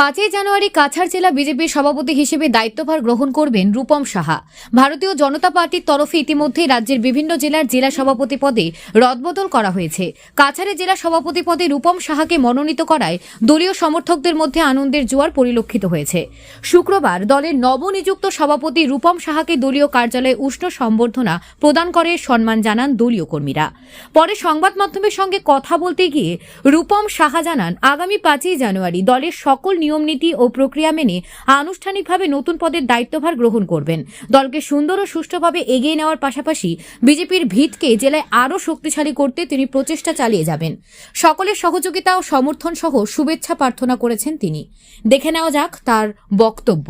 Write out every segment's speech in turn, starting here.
পাঁচই জানুয়ারি কাছাড় জেলা বিজেপির সভাপতি হিসেবে দায়িত্বভার গ্রহণ করবেন রূপম সাহা। ভারতীয় জনতা পার্টির তরফে ইতিমধ্যে রাজ্যের বিভিন্ন জেলার জেলা সভাপতি পদে রদবদল করা হয়েছে। কাছাড়ে জেলা সভাপতি পদে রূপম সাহাকে মনোনীত করায় দলীয় সমর্থকদের মধ্যে আনন্দের জোয়ার পরিলক্ষিত হয়েছে। শুক্রবার দলের নবনিযুক্ত সভাপতি রূপম সাহাকে দলীয় কার্যালয়ে উষ্ণ সম্বর্ধনা প্রদান করে সম্মান জানান দলীয় কর্মীরা। পরে সংবাদ মাধ্যমের সঙ্গে কথা বলতে গিয়ে রূপম সাহা জানান, আগামী পাঁচই জানুয়ারি দলের সকল নিয়মনীতি ও প্রক্রিয়া মেনে আনুষ্ঠানিকভাবে নতুন পদের দায়িত্বভার গ্রহণ করবেন। দলকে সুন্দর ও সুষ্ঠুভাবে এগিয়ে নেওয়ার পাশাপাশি বিজেপির ভিতকে জেলায় আরও শক্তিশালী করতে তিনি প্রচেষ্টা চালিয়ে যাবেন। সকলের সহযোগিতা ও সমর্থন সহ শুভেচ্ছা প্রার্থনা করেছেন তিনি। দেখে নেওয়া যাক তার বক্তব্য।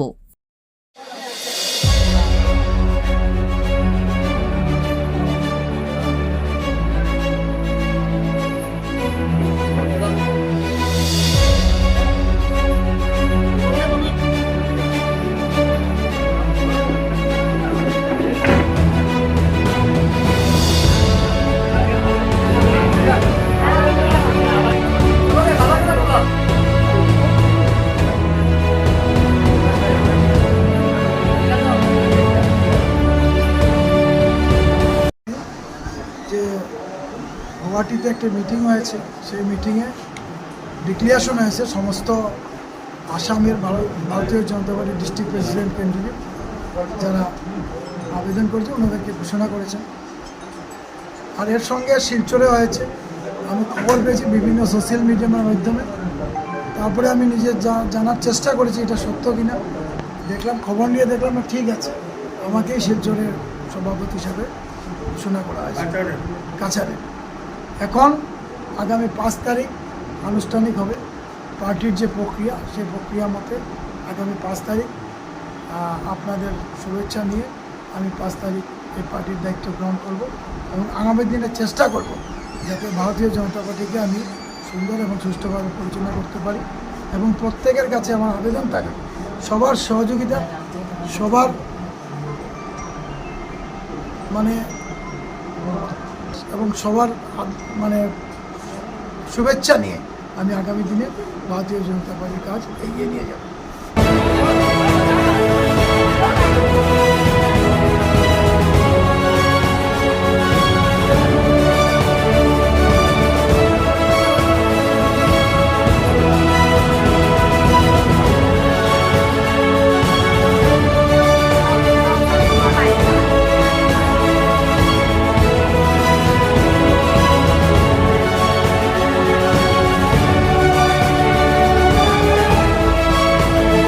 গুয়াহাটিতে একটা মিটিং হয়েছে। সেই মিটিংয়ে ডিক্লিয়ারেশন হয়েছে সমস্ত আসামের ভারতীয় জনতা পার্টির ডিস্ট্রিক্ট প্রেসিডেন্ট ক্যান্ডিডেট যারা আবেদন করেছে ওনাদেরকে ঘোষণা করেছেন। আর এর সঙ্গে শিলচরে হয়েছে। আমি খবর পেয়েছি বিভিন্ন সোশ্যাল মিডিয়ার মাধ্যমে। তারপরে আমি নিজে জানার চেষ্টা করেছি এটা সত্য কিনা। দেখলাম খবর নিয়ে দেখলাম না ঠিক আছে। আমাকেই শিলচরের সভাপতি হিসাবে ঘোষণা করা হয়েছে। কাছারে এখন আগামী পাঁচ তারিখ আনুষ্ঠানিক হবে পার্টির যে প্রক্রিয়া, সেই প্রক্রিয়া মতে আগামী পাঁচ তারিখ আপনাদের শুভেচ্ছা নিয়ে আমি পাঁচ তারিখ এই পার্টির দায়িত্ব গ্রহণ করব এবং আগামী দিনে চেষ্টা করব যাতে ভারতীয় জনতা পার্টিকে আমি সুন্দর এবং সুষ্ঠুভাবে পরিচালনা করতে পারি এবং প্রত্যেকের কাছে আমার আবেদন থাকে। সবার সহযোগিতা, সবার মানে এবং সবার মানে শুভেচ্ছা নিয়ে আমি আগামী দিনে ভারতীয় জনতা পার্টির কাজ এগিয়ে নিয়ে যাব।